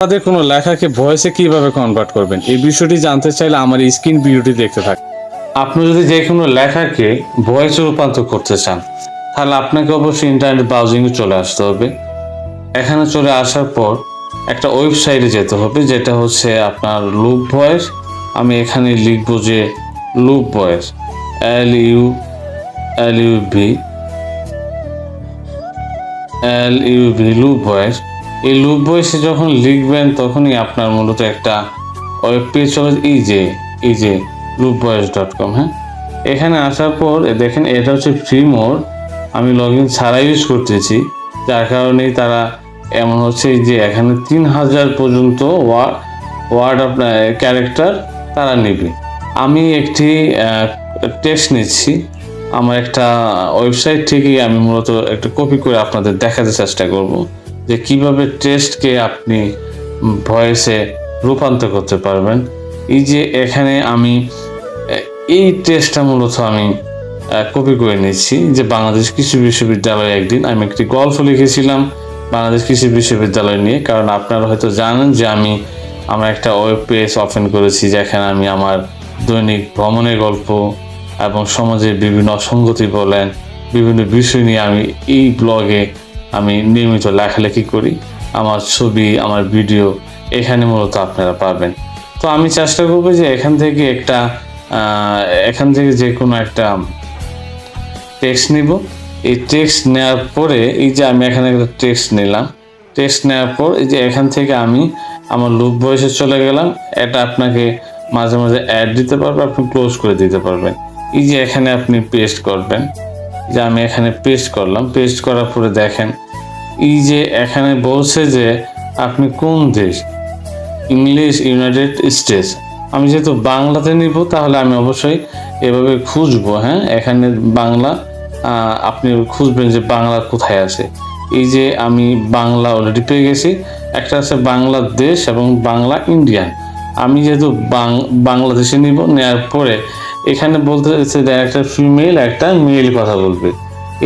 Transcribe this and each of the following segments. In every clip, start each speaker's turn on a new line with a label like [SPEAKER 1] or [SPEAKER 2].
[SPEAKER 1] আপনাদের কোনো লেখাকে ভয়েসে কীভাবে কনভার্ট করবেন? এই বিষয়টি জানতে চাইলে আমার স্ক্রিন ভিডিওটি দেখতে থাকুন। আপনি যদি যে কোনো লেখাকে ভয়েসে রূপান্তর করতে চান, তাহলে আপনাকে অবশ্যই ইন্টারনেট ব্রাউজিংয়ে চলে আসতে হবে। এখানে চলে আসার পর একটা ওয়েবসাইটে যেতে হবে, যেটা হচ্ছে আপনার লুপ ভয়েস। আমি এখানে লিখব যে loop voice L U L U V L U V loop voice. এই লুপ বয়সে যখন লিখবেন, তখনই আপনার মূলত একটা ওয়েব পেজ হবে এই যে লুপ বয়স ডট কম হ্যাঁ? এখানে আসার পর দেখেন, এটা হচ্ছে ফ্রি মোড আমি লগ ইন ছাড়া ইউজ করতেছি। যার কারণেই তারা এমন হচ্ছে যে এখানে তিন হাজার পর্যন্ত ওয়ার্ড ওয়ার্ড আপনার ক্যারেক্টার তারা নেবে। আমি একটি টেস্ট নিচ্ছি। আমার একটা ওয়েবসাইট থেকেই আমি মূলত একটা কপি করে আপনাদের দেখাতে চেষ্টা করব। যে কীভাবে টেস্টকে আপনি ভয়েসে রূপান্তর করতে পারবেন। এই যে এখানে আমি, এই টেস্টটা মূলত আমি কপি করে নিচ্ছি যে বাংলাদেশ কৃষি বিশ্ববিদ্যালয়ে একদিন আমি একটি গল্প লিখেছিলাম বাংলাদেশ কৃষি বিশ্ববিদ্যালয় নিয়ে। কারণ আপনারা হয়তো জানেন যে আমি, আমার একটা ওয়েব পেজ ওপেন করেছি যেখানে আমি আমার দৈনিক ভ্রমণের গল্প এবং সমাজের বিভিন্ন অসঙ্গতি বলেন, বিভিন্ন বিষয় নিয়ে আমি এই ব্লগে আমি নিয়মিত লেখালেখি করি, আমার ছবি, আমার ভিডিও এখানে মূলত আপনারা পাবেন। তো আমি চেষ্টা করব যে এখান থেকে একটা এখান থেকে যে কোনো একটা টেক্সট নিব। এই টেক্সট নেওয়ার পরে এই যে আমি এখানে একটা টেক্সট নিলাম টেক্সট নেওয়ার পর এই যে এখান থেকে আমি আমার লুপ বয়সে চলে গেলাম, এটা আপনাকে মাঝে মাঝে অ্যাড দিতে পারবেন আপনি ক্লোজ করে দিতে পারবেন। এই যে এখানে আপনি পেস্ট করবেন। যে আমি এখানে পেস্ট করলাম। পেস্ট করার পরে দেখেন, এই যে এখানে বলছে যে আপনি কোন দেশ? ইংলিশ ইউনাইটেড স্টেটস আমি যেহেতু বাংলাতে নিব, তাহলে আমি অবশ্যই এভাবে খুঁজবো হ্যাঁ? এখানে বাংলা আপনি খুঁজবেন যে বাংলা কোথায় আছে। এই যে আমি বাংলা অলরেডি পেয়ে গেছি। একটা আছে বাংলাদেশ এবং বাংলা ইন্ডিয়ান আমি যেহেতু বাংলাদেশে নিব নেওয়ার পরে এখানে বলতে চাইছে যে একটা ফিমেল একটা মেল কথা বলবে।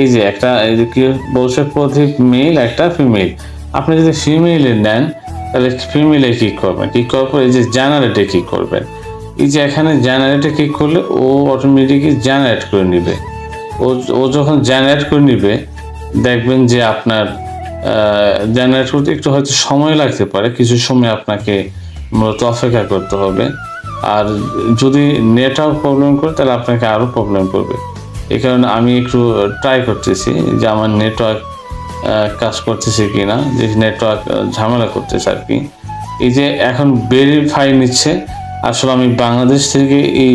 [SPEAKER 1] এই যে একটা, এই যে কি বলছে প্রতি মেল একটা ফিমেল আপনি যদি ফিমেলে নেন, তাহলে ফিমেলে ক্লিক করবেন? ক্লিক করার পর এই যে জেনারেটে ক্লিক করবেন? এই যে এখানে জেনারেটে ক্লিক করলে, ও অটোমেটিকই জেনারেট করে নেবে। ও ও যখন জেনারেট করে নেবে, দেখবেন যে আপনার জেনারেট করতে একটু হয়তো সময় লাগতে পারে। কিছু সময় আপনাকে মূলত অপেক্ষা করতে হবে। আর যদি নেটওয়ার্ক প্রবলেম করে তাহলে আপনাকে আরও প্রবলেম করবে। এই কারণে আমি একটু ট্রাই করতেছি যে আমার নেটওয়ার্ক কাজ করতেছে কি না যে নেটওয়ার্ক ঝামেলা করতেছে আর কি। এই যে এখন ভেরিফাই নিচ্ছে আসলে আমি বাংলাদেশ থেকে এই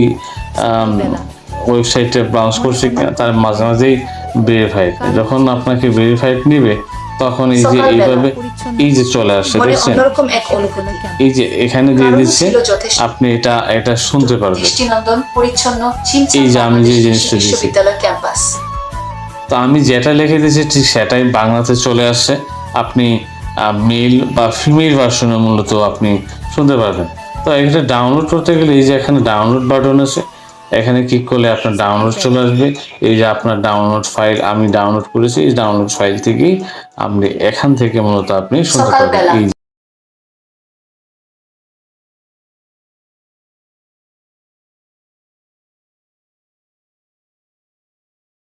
[SPEAKER 1] ওয়েবসাইটে ব্রাউজ করছি কিনা তার মাঝে মাঝেই ভেরিফাইড যখন আপনাকে ভেরিফাইড নিবে তখন এই যে এইভাবে এই যে চলে আসছে
[SPEAKER 2] মনে
[SPEAKER 1] দেখছেন? এই যে এখানে দিয়ে দিচ্ছে আপনি এটা এটা শুনতে পারবেন। এই যে আমি যে জিনিসটা দিয়েছি। তো আমি যেটা লিখে দিয়েছি ঠিক সেটাই বাংলাতে চলে আসছে আপনি মেল বা ফিমেল ভার্সনে মূলত আপনি শুনতে পারবেন। তো এটা ডাউনলোড করতে গেলে এই যে এখানে ডাউনলোড বাটন আছে এখানে ক্লিক করলে আপনার ডাউনলোড চলে আসবে। এই যে আপনার ডাউনলোড ফাইল আমি ডাউনলোড করেছি এই ডাউনলোড ফাইল থেকেই আপনি এখান থেকে মূলত আপনি শুনতে পারবেন। এই